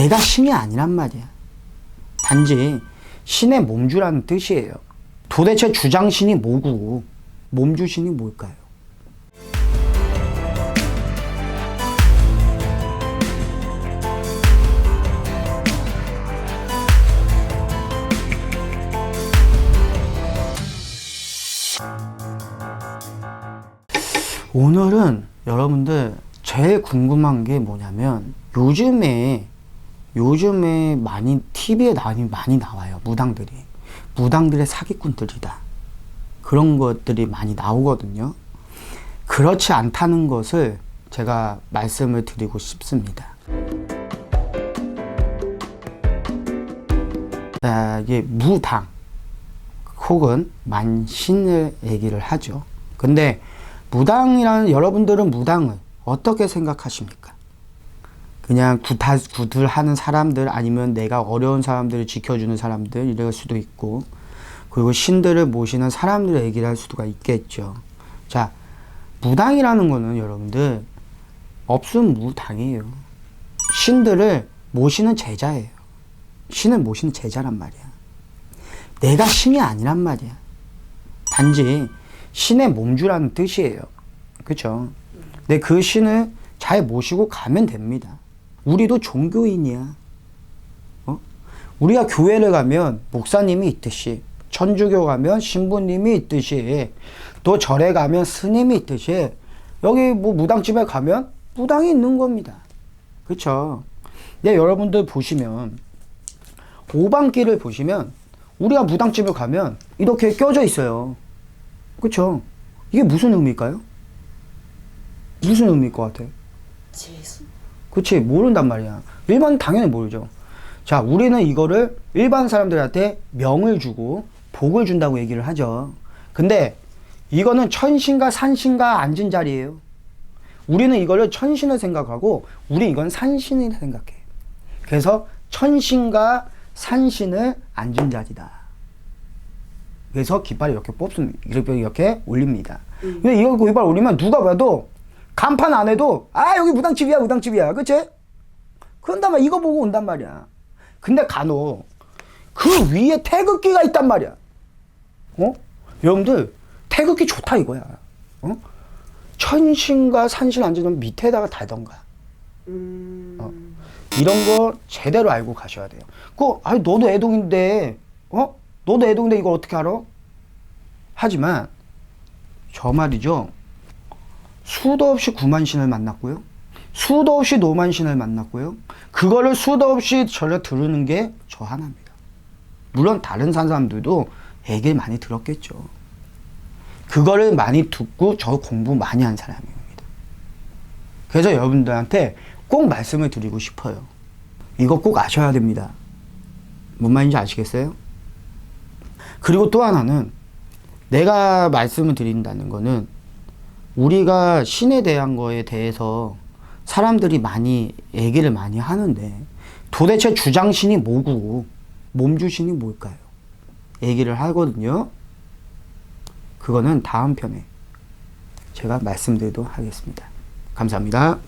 내가 신이 아니란 말이야. 단지 신의 몸주라는 뜻이에요. 도대체 주장신이 뭐고 몸주신이 뭘까요? 오늘은 여러분들 제일 궁금한 게 뭐냐면 요즘에 요즘에 많이 TV에 많이 많이 나와요 무당들이. 무당들의 사기꾼들이다. 그런 것들이 많이 나오거든요. 그렇지 않다는 것을 제가 말씀을 드리고 싶습니다. 자, 이게 무당 혹은 만신을 얘기를 하죠. 근데 무당이라는 여러분들은 무당을 어떻게 생각하십니까? 그냥 구타, 구들하는 사람들 아니면 내가 어려운 사람들을 지켜주는 사람들 이럴 수도 있고 그리고 신들을 모시는 사람들의 얘기를 할 수가 있겠죠. 자, 무당이라는 거는 여러분들 없음 무당이에요. 신들을 모시는 제자예요. 신을 모시는 제자란 말이야. 내가 신이 아니란 말이야. 단지 신의 몸주라는 뜻이에요. 그쵸? 근데 그 신을 잘 모시고 가면 됩니다. 우리도 종교인이야. 어? 우리가 교회를 가면 목사님이 있듯이, 천주교 가면 신부님이 있듯이, 또 절에 가면 스님이 있듯이, 여기 뭐 무당집에 가면 무당이 있는 겁니다. 그쵸? 근데 여러분들 보시면, 오방길을 보시면, 우리가 무당집에 가면 이렇게 껴져 있어요. 그쵸? 이게 무슨 의미일까요? 무슨 의미일 것 같아? 재수? 그치, 모른단 말이야. 일반 당연히 모르죠. 자, 우리는 이거를 일반 사람들한테 명을 주고 복을 준다고 얘기를 하죠. 근데 이거는 천신과 산신과 앉은 자리예요. 우리는 이거를 천신을 생각하고 우리 이건 산신을 생각해. 그래서 천신과 산신을 앉은 자리다. 그래서 깃발을 이렇게 뽑습니다. 이렇게, 이렇게 올립니다. 근데 이거 깃발 올리면 누가 봐도 간판 안 해도 아 여기 무당집이야 무당집이야 그치? 그런단 말이야 이거 보고 온단 말이야 근데 간혹 그 위에 태극기가 있단 말이야 어? 여러분들 태극기 좋다 이거야 어? 천신과 산신 앉으면 밑에다가 달던가 음. 어. 이런 거 제대로 알고 가셔야 돼요. 그, 아니, 너도 애동인데, 어? 너도 애동인데 이걸 어떻게 알아? 하지만, 저 말이죠. 수도 없이 구만신을 만났고요. 수도 없이 노만신을 만났고요. 그거를 수도 없이 저를 들으는 게 저 하나입니다. 물론 다른 산 사람들도 얘기를 많이 들었겠죠. 그거를 많이 듣고 저 공부 많이 한 사람입니다. 그래서 여러분들한테 꼭 말씀을 드리고 싶어요. 이거 꼭 아셔야 됩니다. 뭔 말인지 아시겠어요? 그리고 또 하나는 내가 말씀을 드린다는 거는 우리가 신에 대한 거에 대해서 사람들이 많이 얘기를 많이 하는데 도대체 주장신이 뭐고 몸주신이 뭘까요? 얘기를 하거든요. 그거는 다음 편에 제가 말씀드리도록 하겠습니다. 감사합니다.